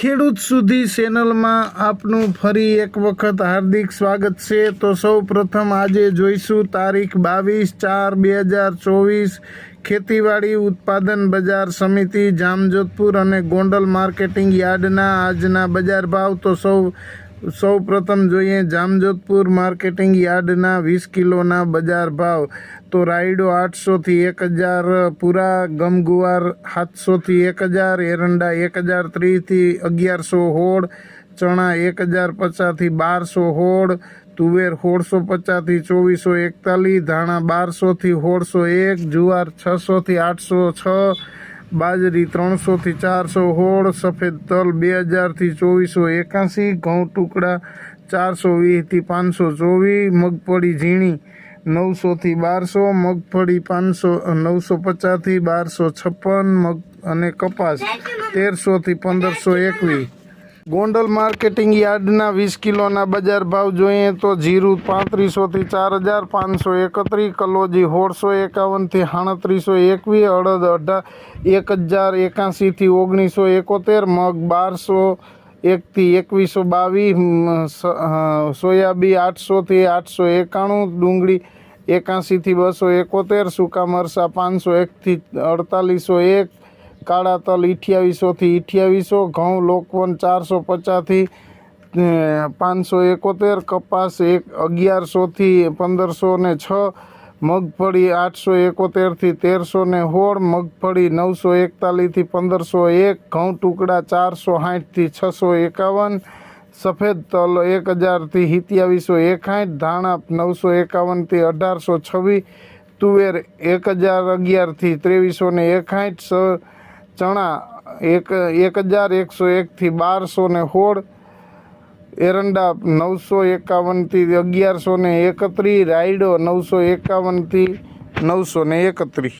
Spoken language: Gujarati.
ખેડૂત સુધી ચેનલમાં આપનું ફરી એક વખત હાર્દિક સ્વાગત છે. તો સૌ પ્રથમ આજે જોઈશું તારીખ બાવીસ ચાર બે હજાર ચોવીસ, ખેતીવાડી ઉત્પાદન બજાર સમિતિ, જામજોધપુર અને ગોંડલ માર્કેટિંગ યાર્ડના આજના બજાર ભાવ. તો સૌ સૌ પ્રથમ જોઈએ જામજોધપુર માર્કેટિંગ યાર્ડના વીસ કિલોના બજાર ભાવ. તો રાયડો આઠસોથી એક હજાર, પૂરા ગમગુવાર સાતસોથી એક હજાર, એરંડા એક હજાર ત્રીસથી અગિયારસો હોળ, ચણા એક હજાર પચાસથી બારસો હોળ, તુવેર સોળસો પચાસથી ચોવીસો એકતાલીસ, ધાણા બારસોથી સોળસો એક, જુવાર છસોથી આઠસો છ બાજરી ત્રણસોથી ચારસો હોળ સફેદ તલ બે હજારથી ચોવીસો એકાસી ઘઉં ટુકડા ચારસો વીસથી પાંચસો ચોવીસ મગફળી ઝીણી નવસોથી બારસો મગફળી પાંચસો નવસો પચાસથી બારસો છપ્પન મગ અને કપાસ તેરસોથી પંદરસો એકવીસ. ગોંડલ માર્કેટિંગ યાર્ડના વીસ કિલોના બજાર ભાવ જોઈએ તો જીરું પાંત્રીસોથી ચાર હજાર પાંચસો એકત્રીસ, કલોજી સોળસો એકાવનથી સાડત્રીસો એકવીસ, અડદ અઢાર એક હજાર એકાસીથી ઓગણીસો એકોતેર, મગ બારસો એકથી એકવીસો બાવીસ સોયાબી આઠસોથી આઠસો એકાણું, ડુંગળી એકાસીથી બસો એકોતેર, સૂકા મરસા પાંચસો એકથી અડતાલીસો એક કાળા તલ અઠ્યાવીસોથી અઠ્યાવીસો, ઘઉં લોકવન ચારસો પચાસથી પાંચસો એકોતેર, કપાસ એક અગિયારસોથી પંદરસો ને છ, મગફળી આઠસો એકોતેરથી તેરસો ને સોળ, મગફળી નવસો એકતાલીસથી પંદરસો એક, ઘઉં ટુકડા ચારસો સાઠથી છસો એકાવન, સફેદ તલ એક હજારથી સિત્યાવીસો એકાઠ ધાણા નવસો એકાવનથી અઢારસો છવ્વીસ, તુવેર એક હજાર અગિયારથી ત્રેવીસો ને એકાઠ, સ ચણા એક એક હજાર, એકસો એકથી બારસો ને સોળ, એરંડા નવસો એકાવનથી અગિયારસો ને એકત્રીસ, રાયડો નવસો એકાવનથી નવસો ને એકત્રીસ.